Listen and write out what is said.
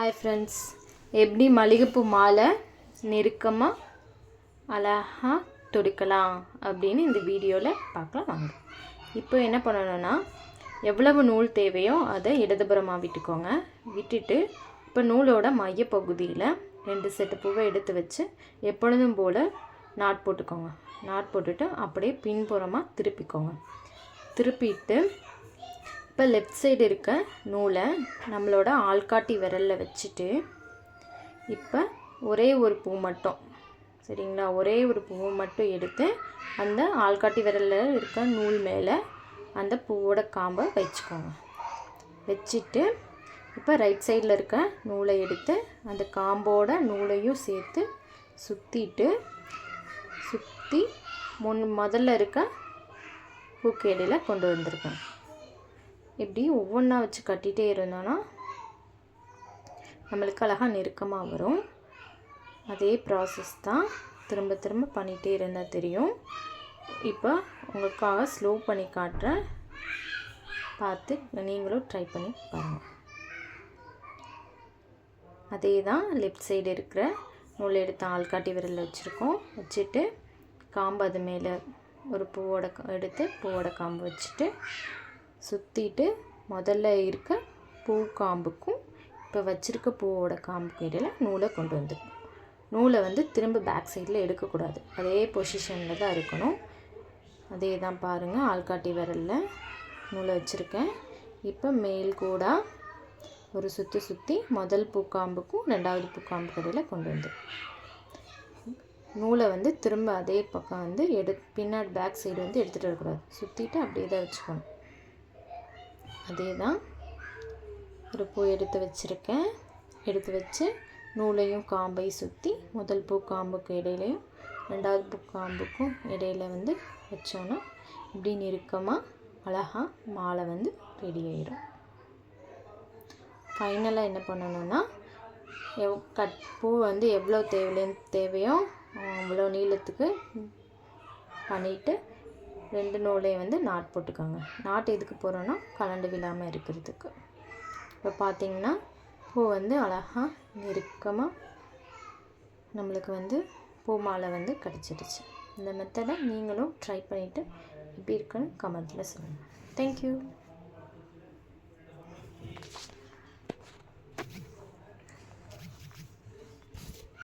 Hi friends எப்படி மல்லிகைப்பூ மாலை நெருக்கமாக அழகாக தொடுக்கலாம் அப்படின்னு இந்த வீடியோவில் பார்க்கலாம் வாங்க. இப்போ என்ன பண்ணணும்னா எவ்வளவு நூல் தேவையோ அதை இடதுபுறமாக விட்டுக்கோங்க. விட்டுட்டு இப்போ நூலோட மையப்பகுதியில் ரெண்டு செட்டு பூவை எடுத்து வச்சு எப்பொழுதும் போல் நாட் போட்டுக்கோங்க. நாட் போட்டுட்டு அப்படியே பின்புறமாக திருப்பிக்கோங்க. திருப்பிட்டு இப்போ லெஃப்ட் சைடு இருக்க நூலை நம்மளோட ஆள்காட்டி விரலில் வச்சுட்டு இப்போ ஒரே ஒரு பூ மட்டும் சரிங்களா? ஒரே ஒரு பூவை மட்டும் எடுத்து அந்த ஆள்காட்டி விரலில் இருக்க நூல் மேலே அந்த பூவோட காம்பை வச்சுக்கோங்க. வச்சுட்டு இப்போ ரைட் சைடில் இருக்க நூலை எடுத்து அந்த காம்போட நூலையும் சேர்த்து சுற்றிட்டு சுற்றி முன் முதல்ல இருக்க பூக்கேடியில் கொண்டு வந்திருக்கேன் இப்படி ஒவ்வொன்றா வச்சு கட்டிகிட்டே இருந்தோன்னா நம்மளுக்கு அழகாக நெருக்கமாக வரும். அதே ப்ராசஸ் தான் திரும்ப திரும்ப பண்ணிகிட்டே இருந்தால் தெரியும். இப்போ உங்களுக்காக ஸ்லோ பண்ணி காட்டுறேன். பார்த்து நீங்களும் ட்ரை பண்ணி பாருங்கள் அதே தான் லெஃப்ட் சைடு இருக்கிற நூல் எடுத்து ஆள்காட்டி விரலில் வச்சுருக்கோம். வச்சுட்டு காம்பு அது மேலே ஒரு பூவோட எடுத்து பூவோட காம்பு வச்சுட்டு சுற்றிட்டு முதல்ல இருக்க பூ காம்புக்கும் இப்போ வச்சுருக்க பூவோட காம்புக்கும் இடையில் நூலை கொண்டு வந்துடணும் நூலை வந்து திரும்ப பேக் சைடில் எடுக்கக்கூடாது. அதே பொசிஷனில் தான் இருக்கணும். அதே தான் பாருங்கள் ஆள்காட்டி விரலில் நூலை வச்சுருக்கேன். இப்போ மேல் கூட ஒரு சுற்றி சுற்றி முதல் பூக்காம்புக்கும் ரெண்டாவது பூக்காம்புக்கு கடையில் கொண்டு வந்து. நூலை வந்து திரும்ப அதே பக்கம் வந்து எடு பின்னாடி பேக் சைடு வந்து எடுத்துகிட்டு வரக்கூடாது. சுற்றிட்டு அப்படியே தான் வச்சுக்கணும். அதே தான் ஒரு பூ எடுத்து வச்சுருக்கேன். எடுத்து வச்சு நூலையும் காம்பையும் சுற்றி முதல் பூ காம்புக்கு இடையிலையும் ரெண்டாவது பூ காம்புக்கும் இடையில வந்து வச்சோன்னா இப்படி நெருக்கமாக அழகாக மாலை வந்து ரெடி ஆயிடும் ஃபைனலாக என்ன பண்ணணும்னா எவ் கட் பூ வந்து எவ்வளோ தேவை தேவையோ அவ்வளோ நீளத்துக்கு பண்ணிவிட்டு ரெண்டு நூலையும் வந்து நாட் போட்டுக்கோங்க. நாட் எதுக்கு போகிறோன்னா கலண்டு விழாமல் இருக்கிறதுக்கு. இப்போ பார்த்தீங்கன்னா பூ வந்து அழகாக நெருக்கமாக நம்மளுக்கு வந்து பூ மாலை வந்து கிடச்சிடுச்சு இந்த மெத்தடை நீங்களும் ட்ரை பண்ணிவிட்டு எப்படி இருக்குன்னு கமெண்ட்டில் சொல்லுங்கள் தேங்க்யூ